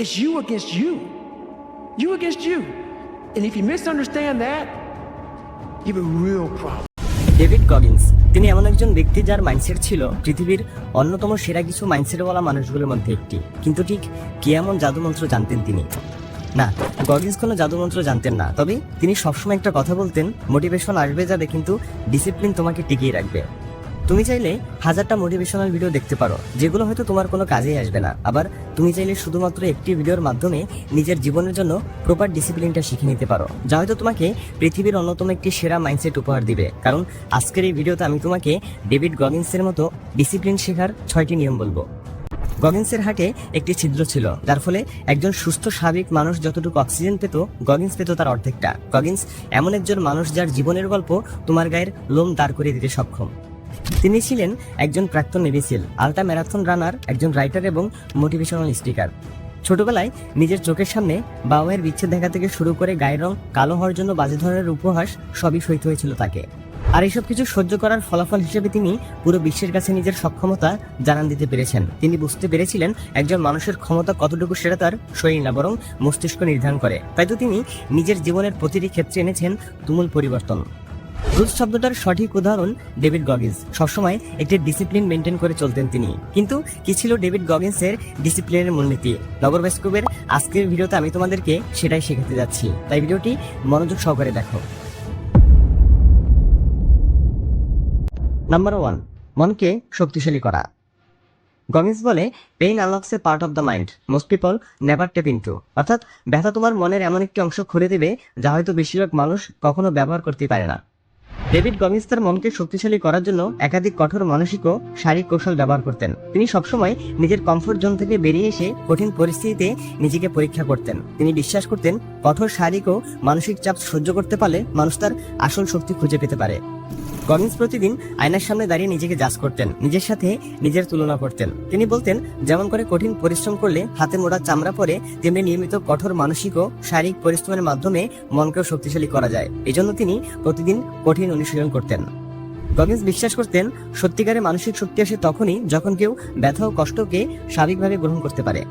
It's you against you. You against you. And if you misunderstand that, you have a real problem. David Goggins তিনি এমন একজন ব্যক্তি যার mindset ছিল পৃথিবীর অন্যতম সেরা কিছু মাইন্ডসেটওয়ালা মানুষগুলোর মধ্যে একটি কিন্তু ঠিক কি এমন জাদুমন্ত্র জানতেন তিনি না গগিন্স কোনো জাদুমন্ত্র জানতেন না তবে তিনি সবসময় একটা কথা বলতেন মোটিভেশন আসবে যাবে কিন্তু ডিসিপ্লিন তোমাকে টিকিয়ে রাখবে তুমি চাইলে হাজারটা মোটিভেশনাল ভিডিও দেখতে পারো, যেগুলো হয়তো তোমার কোনো কাজেই আসবে না। আবার তুমি চাইলে শুধুমাত্র একটি ভিডিওর মাধ্যমে নিজের জীবনের জন্য প্রপার ডিসিপ্লিনটা শিখে নিতে পারো, যা হয়তো তোমাকে পৃথিবীর অন্যতম একটি সেরা মাইন্ডসেট উপহার দিবে। কারণ আজকের এই ভিডিওতে আমি তোমাকে ডেভিড গগিন্সের মতো ডিসিপ্লিন শেখার ছয়টি নিয়ম বলব। গগিন্সের হাটে একটি ছিদ্র ছিল, যার ফলে একজন সুস্থ, স্বাভাবিক মানুষ যতটুকু অক্সিজেন পেত গগিন্স পেত তার অর্ধেকটা। গগিন্স এমন একজন মানুষ যার জীবনের গল্প তোমার গায়ের লোম দাঁড় করিয়ে দিতে সক্ষম। তিনি ছিলেন একজন প্রাক্তন নেভিসিল আলট্রা ম্যারাথন রানার, একজন রাইটার এবং মোটিভেশনাল স্পিকার। ছোটবেলায় নিজের চোখের সামনে বাবায়ের বিচ্ছেদ দেখা থেকে শুরু করে গায়ের রং কালো হওয়ার জন্য বাজে ধরনের উপহাস সবই সইতে হয়েছিল তাকে। আর এইসব কিছু সহ্য করার ফলাফল হিসেবে তিনি পুরো বিশ্বের কাছে নিজের সক্ষমতা জানান দিতে পেরেছেন। তিনি বুঝতে পেরেছিলেন একজন মানুষের ক্ষমতা কতটুকু সেটা তার শরীর না, বরং মস্তিষ্ক নির্ধারণ করে। তাই তো তিনি নিজের জীবনের প্রতিটি ক্ষেত্রে এনেছেন তুমুল পরিবর্তন। রুলস শব্দটার সঠিক উদাহরণ ডেভিড গগিন্স। সবসময় একটি ডিসিপ্লিন মেনটেন করে চলতেন তিনি। কিন্তু কি ছিল ডেভিড গগিন্সের ডিসিপ্লিনের মূলনীতি? নগর বাস্কবের আজকের ভিডিওতে আমি তোমাদেরকে সেটাই শেখাতে যাচ্ছি। তাই ভিডিওটি মনোযোগ সহকারে দেখো। নাম্বার ওয়ান মনকে শক্তিশালী করা। গমিন্স বলে pain unlocks a part of the mind most people never tap into অর্থাৎ ব্যথা তোমার মনের এমন একটি অংশ খুলে দেবে, যা হয়তো বেশিরভাগ মানুষ কখনো ব্যবহার করতে পারে না। ডেভিড গমিন্স তার মনকে শক্তিশালী করার জন্য একাধিক কঠোর মানসিক ও শারীরিক কৌশল ব্যবহার করতেন। তিনি সবসময় নিজের কমফোর্ট জোন থেকে বেরিয়ে এসে কঠিন পরিস্থিতিতে নিজেকে পরীক্ষা করতেন। তিনি বিশ্বাস করতেন, কঠোর শারীরিক ও মানসিক চাপ সহ্য করতে পারলে মানুষ তার আসল শক্তি খুঁজে পেতে পারে। গমিন্স প্রতিদিন আয়নার সামনে দাঁড়িয়ে নিজেকে জাজ করতেন, নিজের সাথে নিজের তুলনা করতেন। তিনি বলতেন, যেমন করে কঠিন পরিশ্রম করলে হাতে মোড়া চামড়া পরে তেমনি নিয়মিত কঠোর মানসিক ও শারীরিক পরিশ্রমের মাধ্যমে মনকেও শক্তিশালী করা যায়। এজন্য তিনি প্রতিদিন কঠিন অনুশীলন করতেন। গগিন্স বিশ্বাস করতেন, সত্যিকারের মানসিক শক্তি আসে তখনই যখন কেউ ব্যথা ও কষ্টকে স্বাভাবিকভাবে গ্রহণ করতে পারে।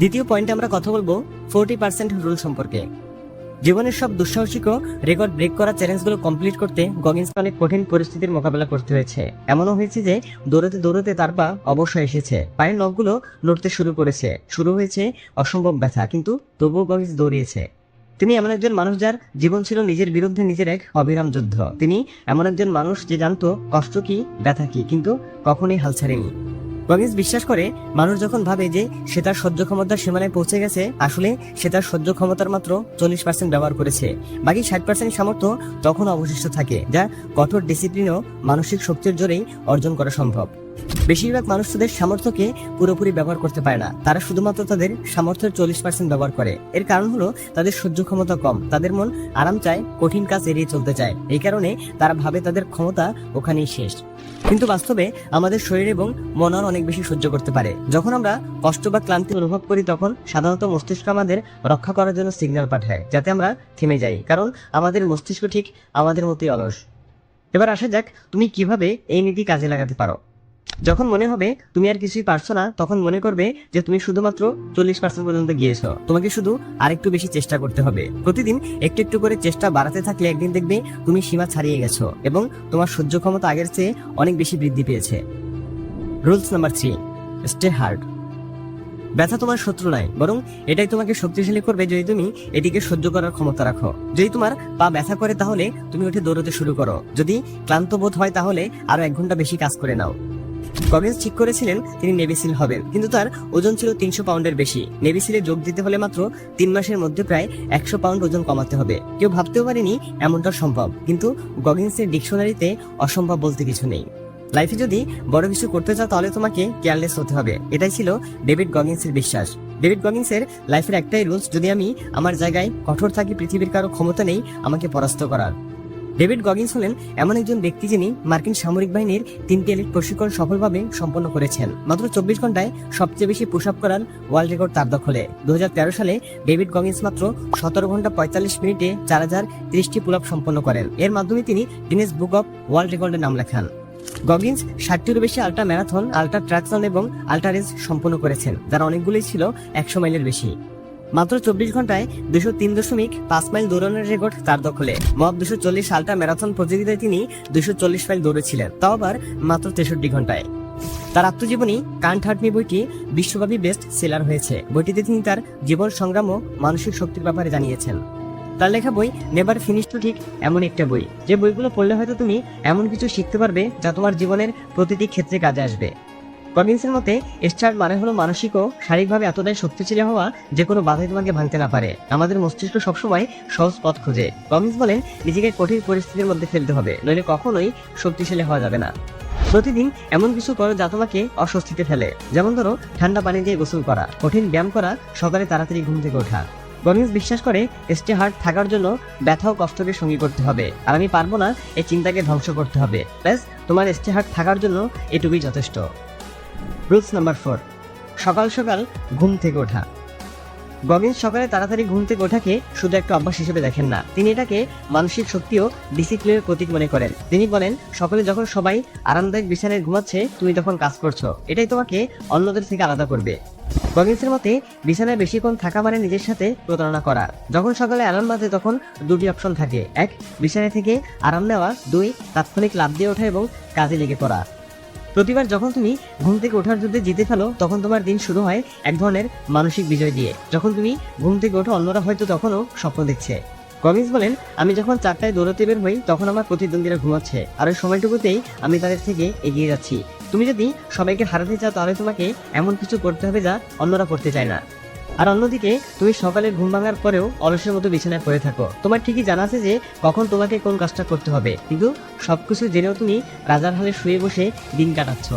দ্বিতীয় পয়েন্টে আমরা কথা বলব ফোরটি পার্সেন্ট রুল সম্পর্কে। জীবনের সব দুঃসাহসিক রেকর্ড ব্রেক করা চ্যালেঞ্জগুলো কমপ্লিট করতে গগিন্সকে অনেক কঠিন পরিস্থিতির মোকাবেলা করতে হয়েছে। এমনও হয়েছে যে দৌড়াতে দৌড়াতে তার পা অবশ্যই এসেছে। পায়ের নখগুলো নড়তে শুরু করেছে। শুরু হয়েছে অসম্ভব ব্যথা, কিন্তু তবুও গগিন্স দৌড়িয়েছে। তিনি এমন একজন মানুষ যার জীবন ছিল নিজের বিরুদ্ধে নিজের এক অবিরাম যুদ্ধ। তিনি এমন একজন মানুষ যে জানতো কষ্ট কি, ব্যথা কি, কিন্তু কখনোই হাল ছাড়েনি। গগিন্স বিশ্বাস করে, মানুষ যখন ভাবে যে সে তার সহ্য ক্ষমতার সীমানায় পৌঁছে গেছে, আসলে সে তার সহ্য ক্ষমতার মাত্র চল্লিশ পার্সেন্ট ব্যবহার করেছে। বাকি ষাট পার্সেন্ট সামর্থ্য তখন অবশিষ্ট থাকে, যা কঠোর ডিসিপ্লিন ও মানসিক শক্তির জোরেই অর্জন করা সম্ভব। বেশিরভাগ মানুষ তাদের সামর্থ্যকে পুরোপুরি ব্যবহার করতে পারে না। তারা শুধুমাত্র তাদের সামর্থ্যের চল্লিশ পার্সেন্ট ব্যবহার করে। এর কারণ হলো, তাদের সহ্য ক্ষমতা কম। তাদের মন আরাম চায়, কঠিন কাজ এড়িয়ে চলতে চায়। এই কারণে তারা ভাবে তাদের ক্ষমতা ওখানেই শেষ। কিন্তু বাস্তবে আমাদের শরীর এবং মন আর অনেক বেশি সহ্য করতে পারে। যখন আমরা কষ্ট বা ক্লান্তি অনুভব করি, তখন সাধারণত মস্তিষ্ক আমাদের রক্ষা করার জন্য সিগন্যাল পাঠায়, যাতে আমরা থেমে যাই। কারণ আমাদের মস্তিষ্ক ঠিক আমাদের মতোই অলস। এবার আসা যাক, তুমি কীভাবে এই নীতি কাজে লাগাতে পারো? যখন মনে হবে তুমি আর কিছুই পারছ না, তখন মনে করবে যে তুমি শুধুমাত্র চল্লিশ পার্সেন্ট পর্যন্ত গিয়েছো। তোমাকে শুধু আরেকটু বেশি চেষ্টা করতে হবে। প্রতিদিন একটু একটু করে চেষ্টা বাড়াতে থাকলে একদিন দেখবে তুমি সীমা ছাড়িয়ে গেছো এবং তোমার সহ্য ক্ষমতা আগের চেয়ে অনেক বেশি বৃদ্ধি পেয়েছে। Rules number three stay hard ব্যথা তোমার শত্রু নয়, বরং এটাই তোমাকে শক্তিশালী করবে যদি তুমি এটিকে সহ্য করার ক্ষমতা রাখো। যদি তোমার পা ব্যথা করে তাহলে তুমি উঠে দৌড়তে শুরু করো। যদি ক্লান্ত বোধ হয় তাহলে আরও এক ঘণ্টা বেশি কাজ করে নাও। গগিন্স ঠিক করেছিলেন তিনি নেভিসিল হবেন। কিন্তু তার ওজন ছিল তিনশো পাউন্ডের বেশি। নেভিসিলে যোগ দিতে হলে মাত্র তিন মাসের মধ্যে প্রায় একশো পাউন্ড ওজন কমাতে হবে। কেউ ভাবতেও পারেনি এমনটা সম্ভব। কিন্তু গগিন্সের ডিকশনারিতে অসম্ভব বলতে কিছু নেই। লাইফে যদি বড় কিছু করতে চাও, তাহলে তোমাকে কেয়ারলেস হতে হবে। এটাই ছিল ডেভিড গগিন্সের বিশ্বাস। ডেভিড গগিন্সের লাইফের একটাই রুলস যদি আমি আমার জায়গায় কঠোর থাকি, পৃথিবীর কারও ক্ষমতা নেই, আমাকে পরাস্ত করার। ডেভিড গগিন্স হলেন এমন একজন ব্যক্তি যিনি মার্কিন সামরিক বাহিনীর তিনটি এলিট প্রশিক্ষণ সফলভাবে সম্পন্ন করেছেন। মাত্র চব্বিশ ঘন্টায় সবচেয়ে বেশি পুশ আপ করার ওয়ার্ল্ড রেকর্ড তার দখলে। দু হাজার তেরো সালে ডেভিড গগিন্স মাত্র সতেরো ঘণ্টা পঁয়তাল্লিশ মিনিটে চার হাজার ত্রিশটি পুল আপ সম্পন্ন করেন। এর মাধ্যমে তিনি গিনেস বুক অফ ওয়ার্ল্ড রেকর্ডের নাম লেখান। গগিন্স ষাটটিরও বেশি আল্ট্রা ম্যারাথন, আল্ট্রা ট্রাকসন এবং আল্ট্রা রেস সম্পন্ন করেছেন, যার অনেকগুলোই ছিল একশো মাইলের বেশি। মাত্র চব্বিশ ঘন্টায় দুশো তিন দশমিক পাঁচ মাইল দৌড়ানোর রেকর্ড তার দখলে। মব দুশো চল্লিশ সালটা ম্যারাথন প্রতিযোগিতায় তিনি দুশো চল্লিশ মাইল দৌড়েছিলেন, তাও আবার মাত্র তেষট্টি ঘন্টায়। তার আত্মজীবনী কান্ট হার্টমি বইটি বিশ্বব্যাপী বেস্ট সেলার হয়েছে। বইটিতে তিনি তার জীবন সংগ্রাম ও মানসিক শক্তির ব্যাপারে জানিয়েছেন। তার লেখা বই নেভার ফিনিশ টু ঠিক এমন একটা বই। যে বইগুলো পড়লে হয়তো তুমি এমন কিছু শিখতে পারবে যা তোমার জীবনের প্রতিটি ক্ষেত্রে কাজে আসবে। কবিন্সের মতে, স্টার্ট মানে হলো মানসিক ও শারীরিকভাবে এতটাই শক্তিশালী হওয়া যে কোনো বাধাই তোমাকে ভাঙতে না পারে। আমাদের মস্তিষ্ক সবসময় সহজ পথ খোঁজে। কমিন্স বলেন, নিজেকে কঠিন পরিস্থিতির মধ্যে ফেলতে হবে, নইলে কখনোই শক্তিশালী হওয়া যাবে না। প্রতিদিন এমন কিছু করো যা তোমাকে অস্বস্তিতে ফেলে। যেমন ধরো, ঠান্ডা পানি দিয়ে গোসল করা, কঠিন ব্যায়াম করা, সকালে তাড়াতাড়ি ঘুম থেকে ওঠা। গনিস বিশ্বাস করে, স্টে হার্ট থাকার জন্য ব্যথা ও কষ্টকে সঙ্গী করতে হবে। আর আমি পারব না, এই চিন্তাকে ধ্বংস করতে হবে। ব্যাস, তোমার স্টে হার্ট থাকার জন্য এটুকুই যথেষ্ট। Rules number four. সকাল সকাল ঘুম থেকে ওঠা। গগিন্স সকালে তাড়াতাড়ি ঘুম থেকে ওঠাকে শুধু একটা অভ্যাস হিসেবে দেখেন না। তিনি এটাকে মানসিক শক্তি ও ডিসিপ্লিনের প্রতীক মনে করেন। তিনি বলেন, সকালে যখন সবাই আরামদায়ক বিছানায় ঘুমাচ্ছে, তুমি তখন কাজ করছ। এটাই তোমাকে অন্যদের থেকে আলাদা করবে। গগিন্সের মতে, বিছানায় বেশিক্ষণ থাকা মানে নিজের সাথে প্রতারণা করা। যখন সকালে অ্যালার্ম বাজে, তখন দুটি অপশন থাকে। এক, বিছানায় থেকে আরাম নেওয়া। দুই, তাৎক্ষণিক লাভ দিয়ে ওঠা এবং কাজে লেগে পড়া। প্রতিবার যখন তুমি ঘুম থেকে ওঠার যুদ্ধে জিতে ফেলো, তখন তোমার দিন শুরু হয় এক ধরনের মানসিক বিজয় দিয়ে। যখন তুমি ঘুম থেকে ওঠো, অন্যরা হয়তো তখনও স্বপ্ন দেখছে। কমিন্স বলেন, আমি যখন চারটায় দৌড়তে বের হই, তখন আমার প্রতিদ্বন্দ্বীরা ঘুমাচ্ছে আর ওই সময়টুকুতেই আমি তাদের থেকে এগিয়ে যাচ্ছি। তুমি যদি সবাইকে হারাতে চাও, তাহলে তোমাকে এমন কিছু করতে হবে যা অন্যরা করতে চায় না। আর অন্যদিকে, তুমি সকালে ঘুম ভাঙার পরেও অলসের মতো বিছানায় পড়ে থাকো। তোমার ঠিকই জানা আছে যে, কখন তোমাকে কোন কাজটা করতে হবে। কিন্তু সবকিছু জেনেও তুমি রাজার হালে শুয়ে বসে দিন কাটাচ্ছ।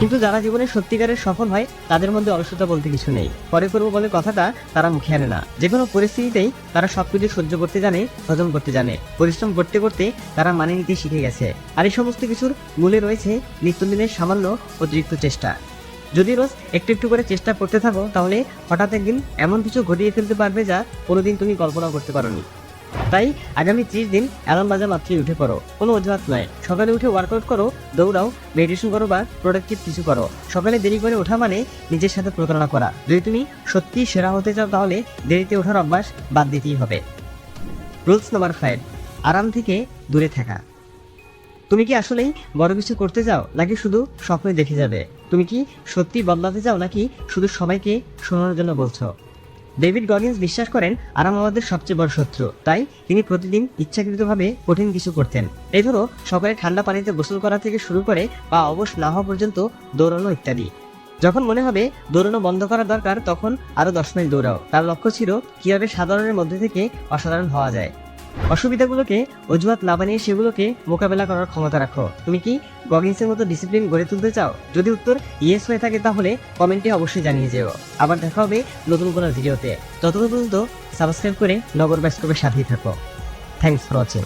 কিন্তু যারা জীবনে সত্যিকারের সফল হয়, তাদের মধ্যে অলসতা বলতে কিছু নেই। পরে করব বলে কথাটা তারা মুখে আনে না। যে কোনো পরিস্থিতিতেই তারা সবকিছু সহ্য করতে জানে, হজম করতে জানে। পরিশ্রম করতে করতে তারা মানে নিতে শিখে গেছে। আর এই সমস্ত কিছুর মূলে রয়েছে নিত্যদিনের সামান্য অতিরিক্ত চেষ্টা। যদি রোজ একটু একটু করে চেষ্টা করতে থাকো, তাহলে হঠাৎ একদিন এমন কিছু ঘটিয়ে ফেলতে পারবে যা কোনোদিন তুমি কল্পনাও করতে পারোনি। তাই আগামী ত্রিশ দিন অ্যালার্ম বাজা মাত্রই উঠে পড়ো। কোনো অজুহাত নয়। সকালে উঠে ওয়ার্কআউট করো, দৌড়াও মেডিটেশন করো বা প্রোডাক্টিভ কিছু করো। সকালে দেরি করে ওঠা মানে নিজের সাথে প্রতারণা করা। যদি তুমি সত্যিই সেরা হতে চাও, তাহলে দেরিতে ওঠার অভ্যাস বাদ দিতেই হবে। রুলস নাম্বার ফাইভ আরাম থেকে দূরে থাকা। তুমি কি আসলেই বড় কিছু করতে চাও, নাকি শুধু স্বপ্নে দেখে যাবে? তুমি কি সত্যি বদলাতে চাও নাকি শুধু সবাইকে শোনানোর জন্য বলছো? ডেভিড গগিন্স বিশ্বাস করেন, আরাম আমাদের সবচেয়ে বড় শত্রু। তাই তিনি প্রতিদিন ইচ্ছাকৃতভাবে কঠিন কিছু করতেন। এই ধরো, সকালে ঠান্ডা পানিতে গোসল করা থেকে শুরু করে বা অবশ না হওয়া পর্যন্ত দৌড়ানো ইত্যাদি। যখন মনে হবে দৌড়ানো বন্ধ করা দরকার, তখন আরও দশ মাইল দৌড়াও। তার লক্ষ্য ছিল কীভাবে সাধারণের মধ্যে থেকে অসাধারণ হওয়া যায়। অসুবিধাগুলোকে, অজুহাত না বানিয়ে সেগুলোকে মোকাবেলা করার ক্ষমতা রাখো। তুমি কি গগিংসের মতো ডিসিপ্লিন গড়ে তুলতে চাও? যদি উত্তর ইয়েস হয়ে থাকে তাহলে কমেন্টে অবশ্যই জানিয়ে যেও। আবার দেখা হবে নতুন কোনো ভিডিওতে। ততক্ষণ পর্যন্ত সাবস্ক্রাইব করে নগর ব্যাস্কপের সাথেই থাকো। Thanks for watching